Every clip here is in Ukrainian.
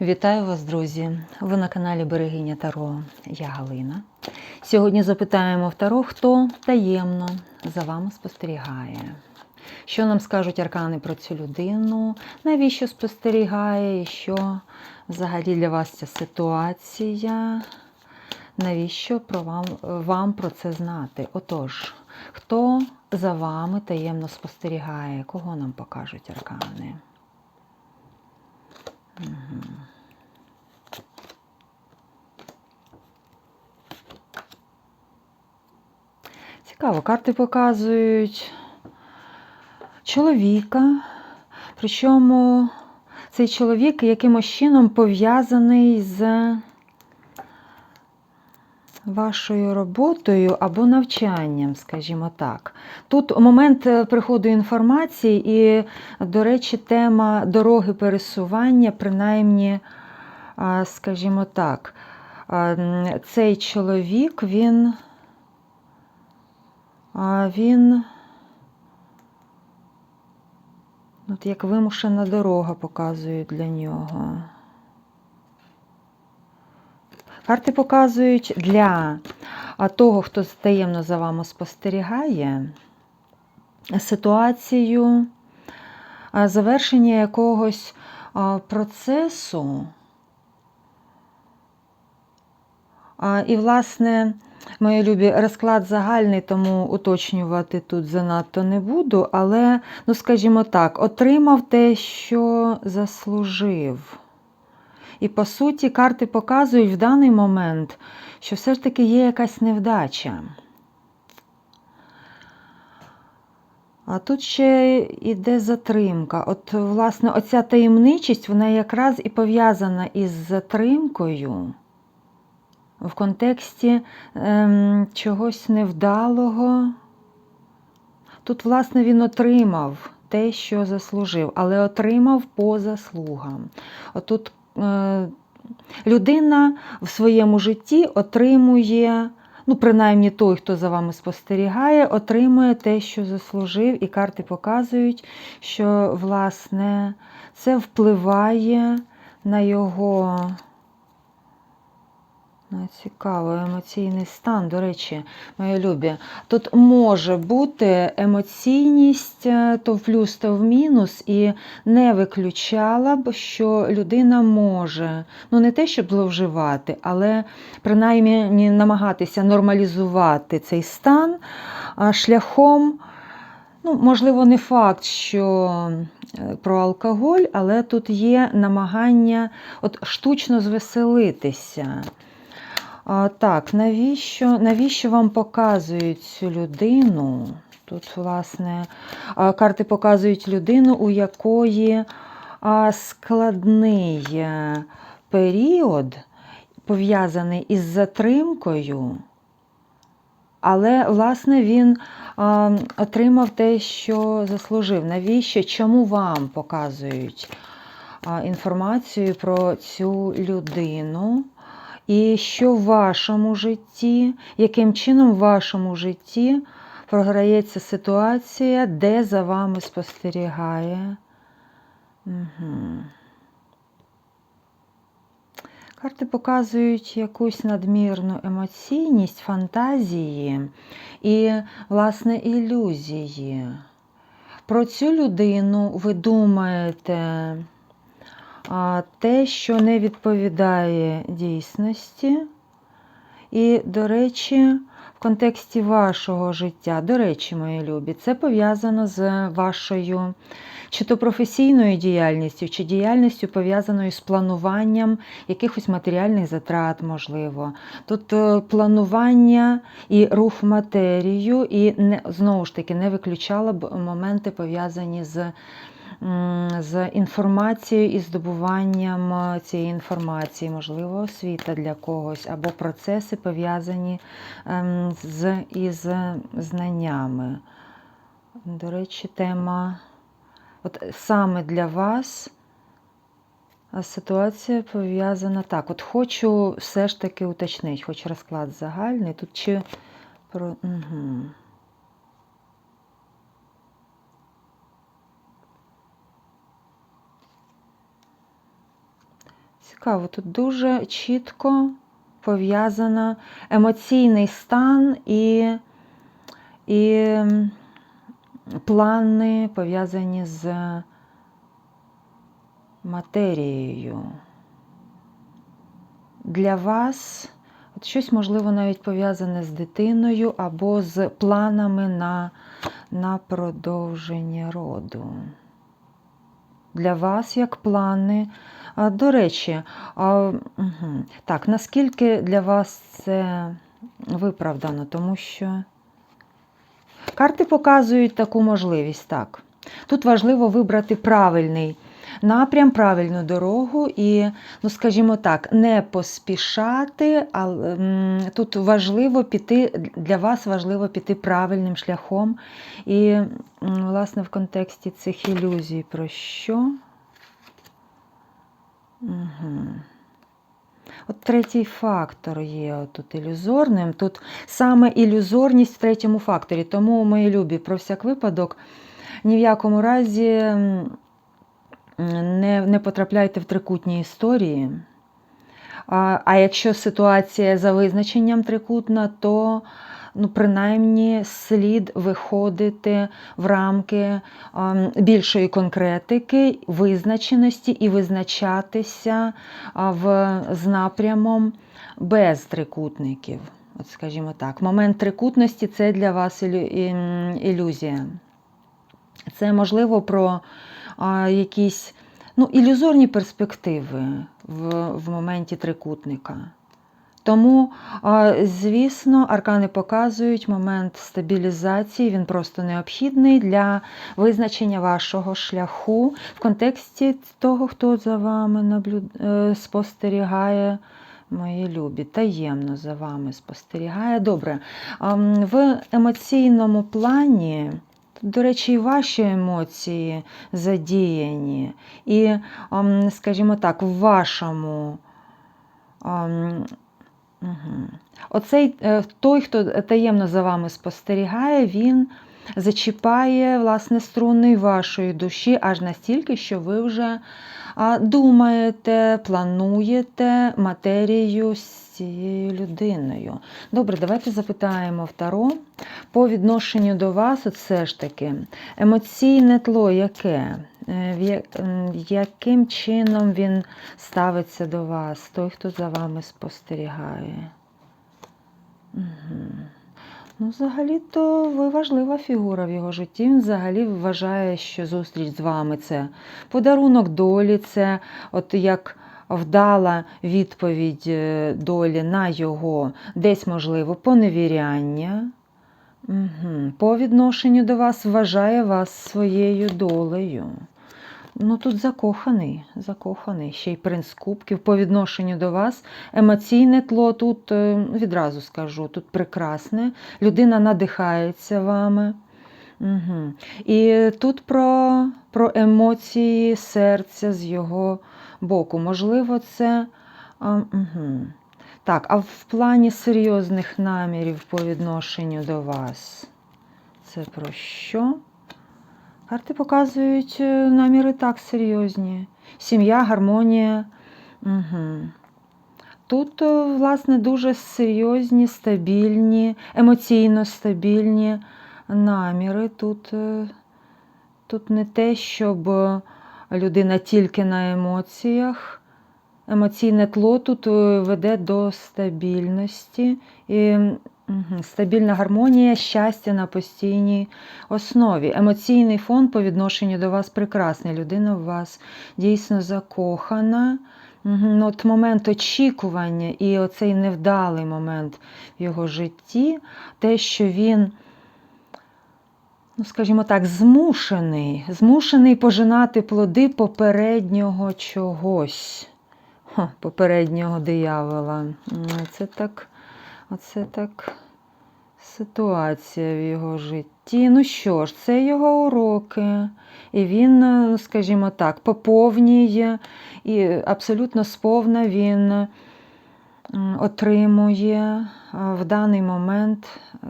Вітаю вас, друзі! Ви на каналі Берегиня Таро. Я Галина. Сьогодні запитаємо в Таро, хто таємно за вами спостерігає. Що нам скажуть аркани про цю людину? Навіщо спостерігає? І що взагалі для вас ця ситуація? Навіщо про вам, вам про це знати? Отож, хто за вами таємно спостерігає? Кого нам покажуть аркани? Цікаво, карти показують чоловіка, причому цей чоловік якимось чином пов'язаний з вашою роботою або навчанням, скажімо так. Тут момент е, приходу інформації, і, до речі, тема дороги пересування, принаймні, скажімо так, цей чоловік, він. А він. От як вимушена дорога показують для нього. Карти показують для того, хто таємно за вами спостерігає, ситуацію завершення якогось процесу. І, власне, мої любі, розклад загальний, тому уточнювати тут занадто не буду, але, ну, скажімо так, отримав те, що заслужив. І, по суті, карти показують в даний момент, що все ж таки є якась невдача. А тут ще йде затримка. От, власне, оця таємничість, вона якраз і пов'язана із затримкою в контексті ем, чогось невдалого. Тут, власне, він отримав те, що заслужив, але отримав по заслугам. Отут е, людина в своєму житті отримує, ну, принаймні той, хто за вами спостерігає, отримує те, що заслужив, і карти показують, що, власне, це впливає на його. Ну, Цікаво, емоційний стан, до речі, мої любі. Тут може бути емоційність е, то в плюс, то в мінус, і не виключала б, що людина може, ну не те, щоб зловживати, але принаймні намагатися нормалізувати цей стан шляхом, ну, можливо, не факт, що е, про алкоголь, але тут є намагання от, штучно звеселитися. А, Так, навіщо навіщо вам показують цю людину? Тут, власне, карти показують людину, у якої складний е, період, пов'язаний із затримкою, але, власне, він отримав те, що заслужив. Навіщо? Чому вам показують інформацію про цю людину? І що в вашому житті, яким чином в вашому житті програється ситуація, де за вами спостерігає? Угу. Карти показують якусь надмірну емоційність, фантазії і, власне, ілюзії. Про цю людину ви думаєте те, що не відповідає дійсності. І, до речі, в контексті вашого життя, до речі, мої любі, це пов'язано з вашою чи то професійною діяльністю, чи діяльністю пов'язаною з плануванням якихось матеріальних затрат, можливо. Тут е, планування і рух матерію, і знову ж таки не виключала б моменти пов'язані з з інформацією і здобуванням цієї інформації, можливо, освіта для когось, або процеси пов'язані ем, з із знаннями. До речі, тема от саме для вас. Ситуація пов'язана так. От хочу все ж таки уточнити, хоч розклад загальний. Тут чи про. Угу. Цікаво, тут дуже чітко пов'язано емоційний стан і, і плани пов'язані з матерією. Для вас от щось, можливо, навіть пов'язане з дитиною або з планами на, на продовження роду. Для вас як плани. До речі, так, наскільки для вас це виправдано? Тому що карти показують таку можливість, так. Тут важливо вибрати правильний напрям, правильну дорогу і, ну скажімо так, не поспішати, м, тут важливо піти, для вас важливо піти правильним шляхом. І, власне, в контексті цих ілюзій про що? Угу. От третій фактор є тут ілюзорним. Тут саме ілюзорність в третьому факторі. Тому, мої любі, про всяк випадок, ні в якому разі не, не потрапляйте в трикутні історії. А, а якщо ситуація за визначенням трикутна, то ну, принаймні слід виходити в рамки більшої конкретики, визначеності і визначатися в, з напрямом без трикутників. От, скажімо так, момент трикутності це для вас ілюзія. Це можливо про якісь ну, ілюзорні перспективи в, в моменті трикутника. Тому, звісно, аркани показують момент стабілізації, він просто необхідний для визначення вашого шляху в контексті того, хто за вами наблюд... е, спостерігає. Мої любі, таємно за вами спостерігає. Добре. В емоційному плані, до речі, і ваші емоції задіяні. І, скажімо так, в вашому. Угу. Оцей е, той, хто таємно за вами спостерігає, він зачіпає власне струни вашої душі аж настільки, що ви вже думаєте, плануєте матерію з цією людиною. Добре, давайте запитаємо в Таро по відношенню до вас, от все ж таки, емоційне тло яке? Е, Яким чином він ставиться до вас, той, хто за вами спостерігає? Угу. Ну, взагалі-то ви важлива фігура в його житті. Він взагалі вважає, що зустріч з вами це подарунок долі, це от як вдала відповідь е, долі на його десь, можливо, поневіряння. Угу. По відношенню до вас вважає вас своєю долею. Ну тут закоханий, закоханий. Ще й принц кубків по відношенню до вас. Емоційне тло тут е, відразу скажу, тут прекрасне. Людина надихається вами. Угу. І тут про, про емоції серця з його боку. Можливо, це. А, угу. Так, а в плані серйозних намірів по відношенню до вас. Це про що? Карти показують е, наміри так серйозні. Сім'я, гармонія. Угу. Тут, е, власне, дуже серйозні, стабільні, емоційно стабільні наміри. Тут, е, тут не те, щоб людина тільки на емоціях. Емоційне тло тут веде до стабільності. І Стабільна гармонія, щастя на постійній основі. Емоційний фон по відношенню до вас прекрасний. Людина в вас дійсно закохана. Ну, От момент очікування і оцей невдалий момент в його житті, те, що він, ну, скажімо так, змушений, змушений пожинати плоди попереднього чогось. Ха, попереднього диявола. Це так. Оце так ситуація в його житті. Ну що ж, це його уроки. І він, е, скажімо так, поповнює і абсолютно сповна він отримує е, в даний момент, е,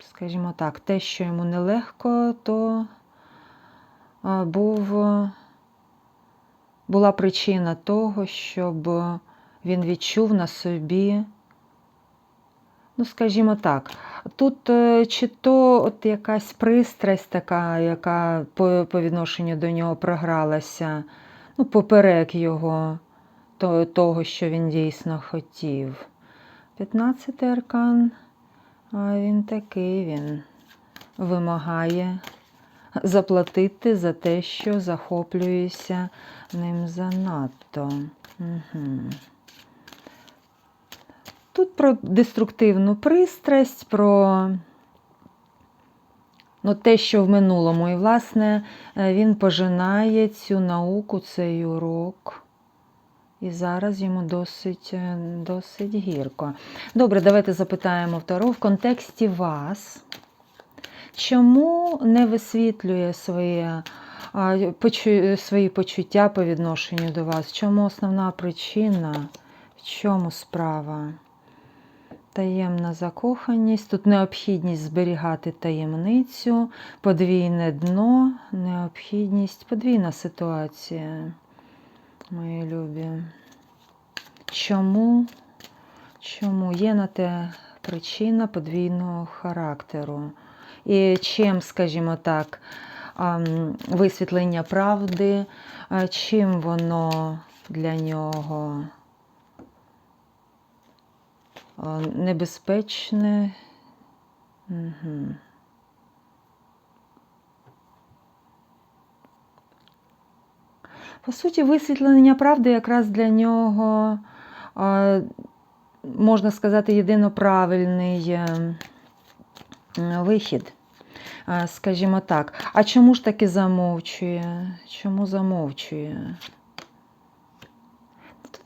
скажімо так, те, що йому нелегко, то е, був. е, була причина того, щоб він відчув на собі, ну, скажімо так, тут е, чи то от якась пристрасть така, яка по, по відношенню до нього програлася, ну, поперек його, то- того, що він дійсно хотів. 15-й аркан, а він такий, він вимагає заплатити за те, що захоплююся ним занадто. Угу. Тут про деструктивну пристрасть, про ну, те, що в минулому. І, власне, е, він пожинає цю науку, цей урок. І зараз йому досить, е, досить гірко. Добре, давайте запитаємо Таро в контексті вас. Чому не висвітлює своє, свої почуття по відношенню до вас? Чому основна причина? В чому справа? Таємна закоханість, тут необхідність зберігати таємницю, подвійне дно, необхідність, подвійна ситуація, мої любі. Чому? Чому є на те причина подвійного характеру? І чим, скажімо так, висвітлення правди, чим воно для нього небезпечне? Угу. По суті, висвітлення правди якраз для нього, можна сказати, єдино правильний е, вихід. Скажімо так. А чому ж таки замовчує? Чому замовчує?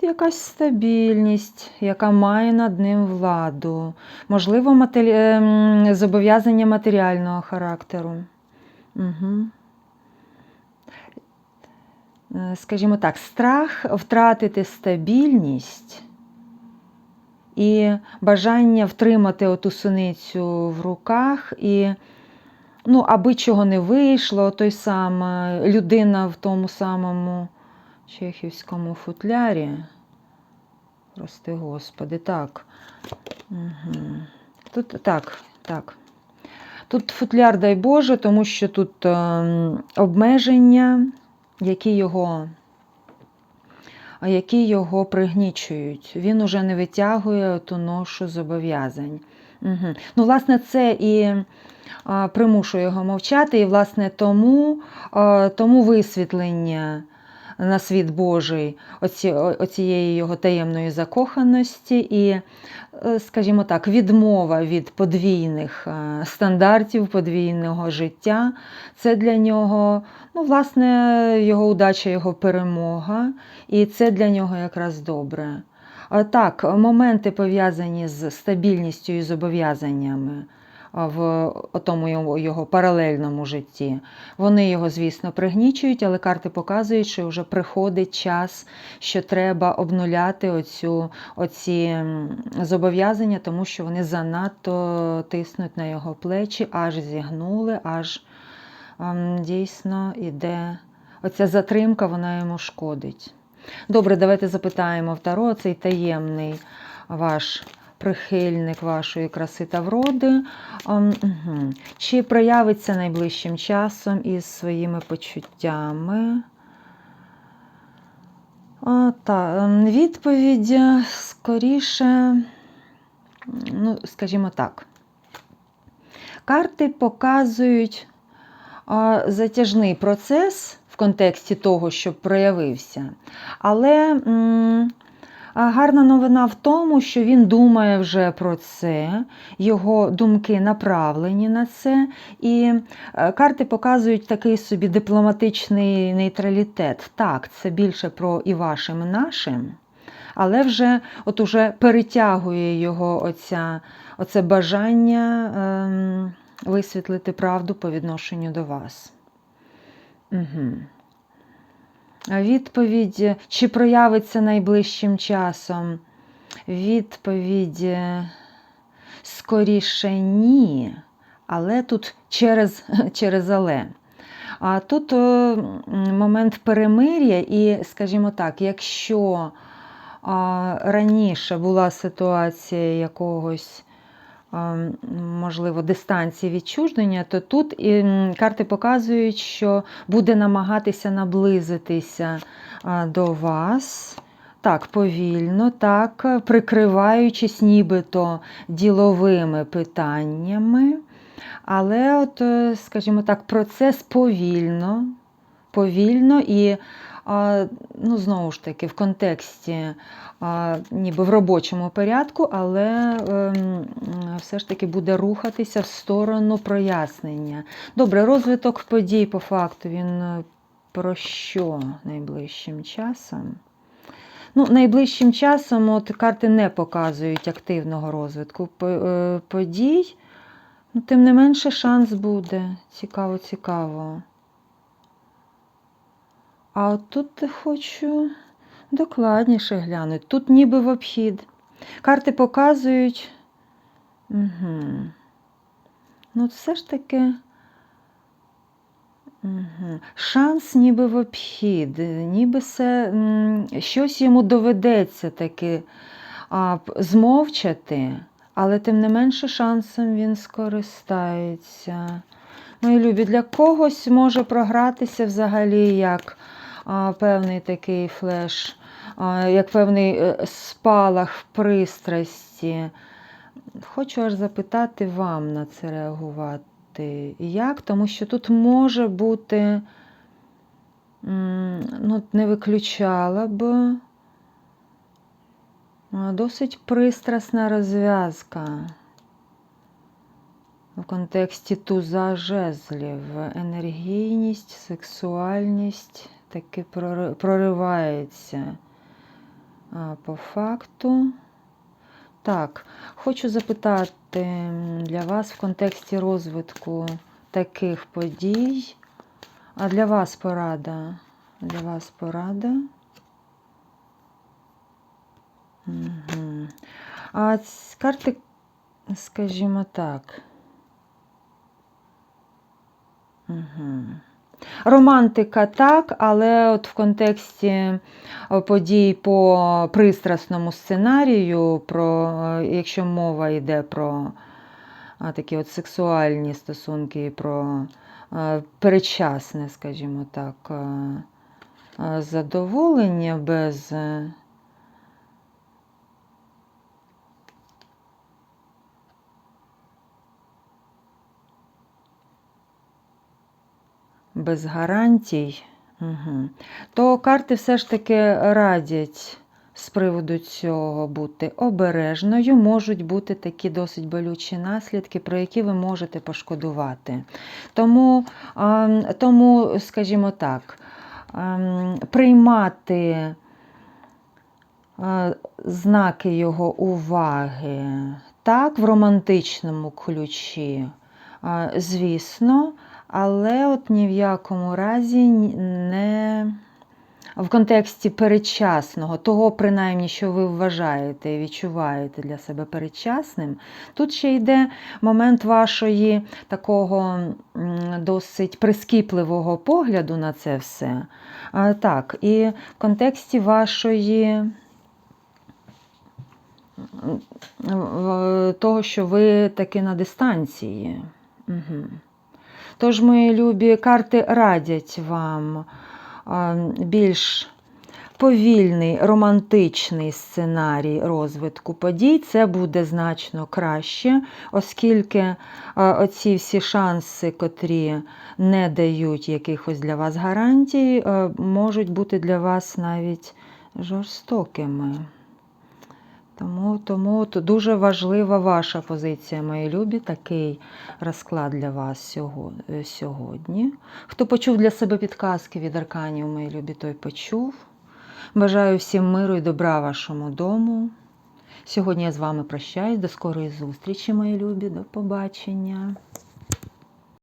Якась стабільність, яка має над ним владу. Можливо, матері... ем, зобов'язання матеріального характеру. Угу. Скажімо так, страх втратити стабільність і бажання втримати оту суницю в руках, і, ну, аби чого не вийшло, той сам е, людина в тому самому чехівському футлярі. Прости Господи, так. Угу. Тут так, так. Тут футляр, дай Боже, тому що тут е, обмеження, які його які його пригнічують. Він уже не витягує ту ношу зобов'язань. Угу. Ну, власне, це і примушує його мовчати, і, власне, тому, тому висвітлення на світ Божий оці, оцієї його таємної закоханості і, е, скажімо так, відмова від подвійних е, стандартів, подвійного життя. Це для нього, ну, власне, його удача, його перемога, і це для нього якраз добре. Так, моменти пов'язані з стабільністю і зобов'язаннями в тому його, паралельному житті. Вони його, звісно, пригнічують, але карти показують, що вже приходить час, що треба обнуляти оцю, оці зобов'язання, тому що вони занадто тиснуть на його плечі, аж зігнули, аж дійсно іде. Оця затримка, вона йому шкодить. Добре, давайте запитаємо в Таро цей таємний ваш прихильник вашої краси та вроди. Угу. Чи проявиться найближчим часом із своїми почуттями? Та, Відповідь скоріше, ну, скажімо так, карти показують затяжний процес в контексті того, щоб проявився, але. М Гарна новина в тому, що він думає вже про це, його думки направлені на це, і е, карти показують такий собі дипломатичний нейтралітет. Так, це більше про і вашим, і нашим, але вже от уже перетягує його оця, оце бажання ем, висвітлити правду по відношенню до вас. Угу. Відповідь, чи проявиться найближчим часом? Відповідь скоріше ні, але тут через через але. А тут е, момент перемир'я, і, скажімо так, якщо раніше була ситуація якогось. Можливо, дистанції відчуження, то тут карти показують, що буде намагатися наблизитися до вас. Так, повільно, так, прикриваючись нібито діловими питаннями. Але, от, е, скажімо так, процес повільно, повільно і, ну, знову ж таки, в контексті, ніби в робочому порядку, але ем, все ж таки буде рухатися в сторону прояснення. Добре, розвиток подій по факту він е, про що найближчим часом? Ну, найближчим часом от карти не показують активного розвитку е, подій. Ну, тим не менше, шанс буде. Цікаво, цікаво. А тут хочу докладніше глянути. Тут ніби в обхід. Карти показують. Угу. Ну, все ж таки. Угу. Шанс ніби в обхід, ніби все, щось йому доведеться таки а, змовчати, але тим не менше шансом він скористається. Мої любі, для когось може програтися взагалі як певний такий флеш, як певний е, спалах пристрасті. Хочу аж запитати вам на це реагувати. Як? Тому що тут може бути, ну, не виключала б досить пристрасна розв'язка в контексті туза жезлів. Енергійність, сексуальність таки прори- проривається по факту. Так, хочу запитати для вас в контексті розвитку таких подій. А для вас порада? Для вас порада. Угу. А карти, скажімо так. Угу. Романтика так, але от в контексті е, подій по пристрасному сценарію, про, е, якщо мова йде про а, такі от сексуальні стосунки, про перечасне, скажімо так, е, е, задоволення без. Без гарантій, угу. то карти все ж таки радять з приводу цього бути обережною. Можуть бути такі досить болючі наслідки, про які ви можете пошкодувати. Тому, тому скажімо так, ем, приймати е, знаки його уваги так, в романтичному ключі, е, звісно, але от ні в якому разі не в контексті передчасного, того, принаймні, що ви вважаєте і відчуваєте для себе передчасним, тут ще йде момент вашої такого досить прискіпливого погляду на це все. А, Так, і в контексті вашої того, що ви таки на дистанції. Угу. Тож, мої любі карти радять вам більш повільний романтичний сценарій розвитку подій. Це буде значно краще, оскільки оці всі шанси, котрі не дають якихось для вас гарантій, можуть бути для вас навіть жорстокими. Тому, тому дуже важлива ваша позиція, мої любі, такий розклад для вас е, сьогодні. Хто почув для себе підказки від арканів, мої любі, той почув. Бажаю всім миру і добра вашому дому. Сьогодні я з вами прощаюсь. До скорої зустрічі, мої любі. До побачення.